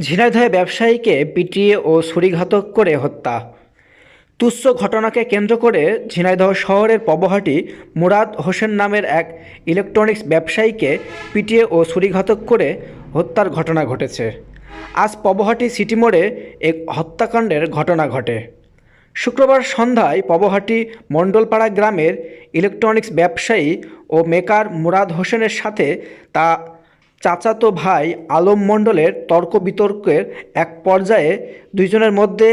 ঝিনাইদহে ব্যবসায়ীকে পিটিয়ে ও ছুরিঘাতক করে হত্যা। তুচ্ছ ঘটনাকে কেন্দ্র করে ঝিনাইদহ শহরের পবহাটি মুরাদ হোসেন নামের এক ইলেকট্রনিক্স ব্যবসায়ীকে পিটিয়ে ও ছুরিঘাতক করে হত্যার ঘটনা ঘটেছে। আজ পবহাটি সিটি মোড়ে এক হত্যাকাণ্ডের ঘটনা ঘটে। শুক্রবার সন্ধ্যায় পবহাটি মণ্ডলপাড়া গ্রামের ইলেকট্রনিক্স ব্যবসায়ী ও মেকার মুরাদ হোসেনের সাথে তা চাচাতো ভাই আলম মণ্ডলের তর্ক বিতর্কের এক পর্যায়ে দুইজনের মধ্যে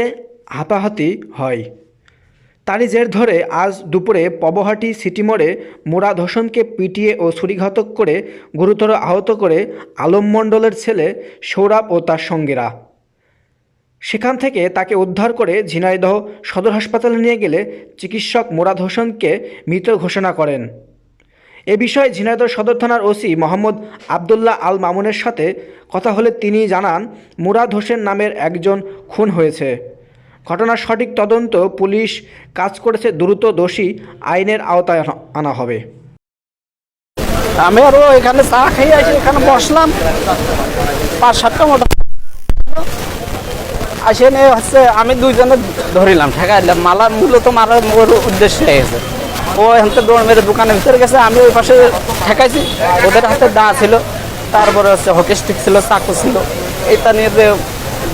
হাতাহাতি হয়। তারই জের ধরে আজ দুপুরে পবহাটি সিটি মোড়ে মুরাদ হোসেনকে পিটিয়ে ও ছুরিঘাতক করে গুরুতর আহত করে আলম মণ্ডলের ছেলে সৌরভ ও তার সঙ্গীরা। সেখান থেকে তাকে উদ্ধার করে ঝিনাইদহ সদর হাসপাতালে নিয়ে গেলে চিকিৎসক মুরাদ হোসেনকে মৃত ঘোষণা করেন। এ বিষয়ে ঝিনাইদহ সদর থানার ওসি মোহাম্মদ আবদুল্লাহ আল মামুনের সাথে কথা হলে তিনি জানান, মুরাদ হোসেন নামের একজন খুন হয়েছে। ঘটনার সঠিক তদন্ত পুলিশ কাজ করেছে, দ্রুত দোষী আইনের আওতায় আনা- হবে। আমি আরও এখানে চা খেয়ে আসি, এখানে বসলাম। পাঁচ সাতটা মতো। আসে নিয়ে হচ্ছে আমি দুইজনে ধরিলাম ঠেকা দিলাম মালার মূলত মারার মোর উদ্দেশ্য গেছে ও এখান থেকে দৌড় মেরে দোকানের ভিতরে গেছে, আমি ওই পাশে ঠেকাইছি। ওদের হাতে দা ছিল, তারপরে হচ্ছে হকি স্টিক ছিল, চাকু ছিল। এটা নিয়ে যে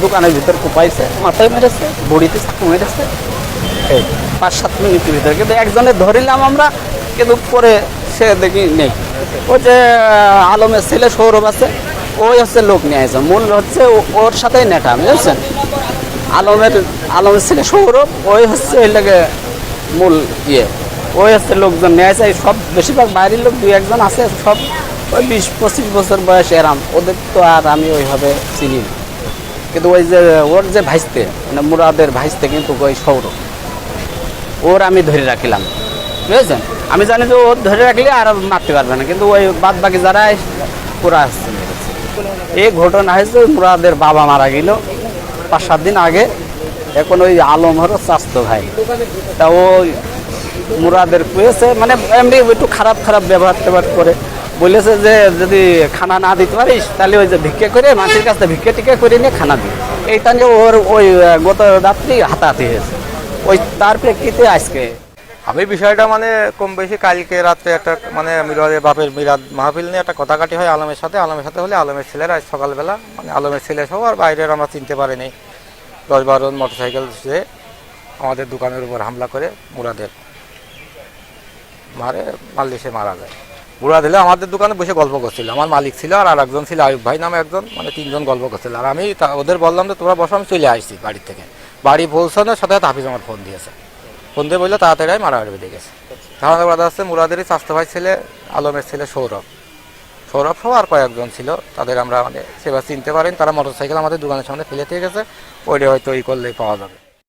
দোকানের ভিতর কুপাইছে, মাথায় মেরেছে, বড়িতে চাকু মেরেছে। এই পাঁচ সাত মিনিটের ভিতরে। কিন্তু একজনে ধরিলাম আমরা, কিন্তু পরে সে দেখি নেই। ওই যে আলমের ছেলে সৌরভ আছে, ওই হচ্ছে লোক নিয়ে আসে মূল হচ্ছে ওর সাথেই নেটা, বুঝছেন? আলমের আলমের ছেলে সৌরভ, ওই হচ্ছে লাগে মূল ইয়ে। ওই হচ্ছে লোকজন নিয়ে আসে সব বেশিরভাগ বাইরের লোক দুই একজন আছে, সব ওই বিশ পঁচিশ বছর বয়স এরাম। ওদের তো আর আমি ওইভাবে চিনি না। কিন্তু ওই যে, ওর যে ভাইস্তে মানে মুরাদের ভাইস্তে কিন্তু ওই সৌরভ, ওর আমি ধরে রাখিলাম। বুঝেছেন? আমি জানি যে ওর ধরে রাখলে আর মারতে পারবে না, কিন্তু ওই বাদ বাকি যারা পুরা আসছে। এই ঘটনা হয়েছে মুরাদের বাবা মারা গেল। পাঁচ সাত দিন আগে, এখন ওই আলম হলো স্বাস্থ্য ভাই। তা ওই মুরাদের কুয়েছে মানে এমনি একটু খারাপ খারাপ ব্যবহার ট্যাবহার করে। বলেছে যে, যদি খানা না দিতে পারিস, তাহলে ওই যে ভিক্ষে করে মাছের কাছে ভিক্ষে টিকে করে নিয়ে খানা দিই এইটা নিয়ে ওর ওই গত রাত্রি হাতাহাতি হয়েছে। ওই তার প্রেক্ষিতে আজকে। আমি বিষয়টা মানে কম বেশি কালকে রাত্রে একটা মানে মিরাদের বাপের মিরাদ মাহফিল নিয়ে একটা কথা কাটি হয় আলমের সাথে। আলমের সাথে হলে আলমের ছেলেরা আজ সকালবেলা মানে আলমের ছেলে সহ আর বাইরের আমরা চিনতে পারিনি। দশ বারো মোটর সাইকেল সে আমাদের দোকানের উপর হামলা করে মুরাদের। মারে সে মারা যায়। বুড়া দিলে আমাদের দোকানে বসে গল্প করছিল। আমার মালিক ছিল আর আরেকজন ছিল, আয়ুব ভাই নামে একজন মানে তিনজন গল্প করছিল। আর আমি ওদের বললাম যে, তোমরা বসো, আমি চলে আসছি বাড়ি থেকে। বাড়ি পৌঁছানোর সাথে হাফিজ আমার ফোন দিয়েছে। ফোন দিয়ে বলল, তাড়াতাড়ি মারামারি বেঁধে গেছে ধারণা করা যাচ্ছে মুরাদেরই স্বাস্থ্য ভাই ছেলে, আলমের ছেলে সৌরভ। সৌরভ সহ আর কয়েকজন ছিল। তাদের আমরা মানে সেবা চিনতে পারেন। তারা মোটরসাইকেল আমাদের দোকানের সামনে ফেলে দিয়ে গেছে। ওইটা হয়তো এই করলেই পাওয়া যাবে।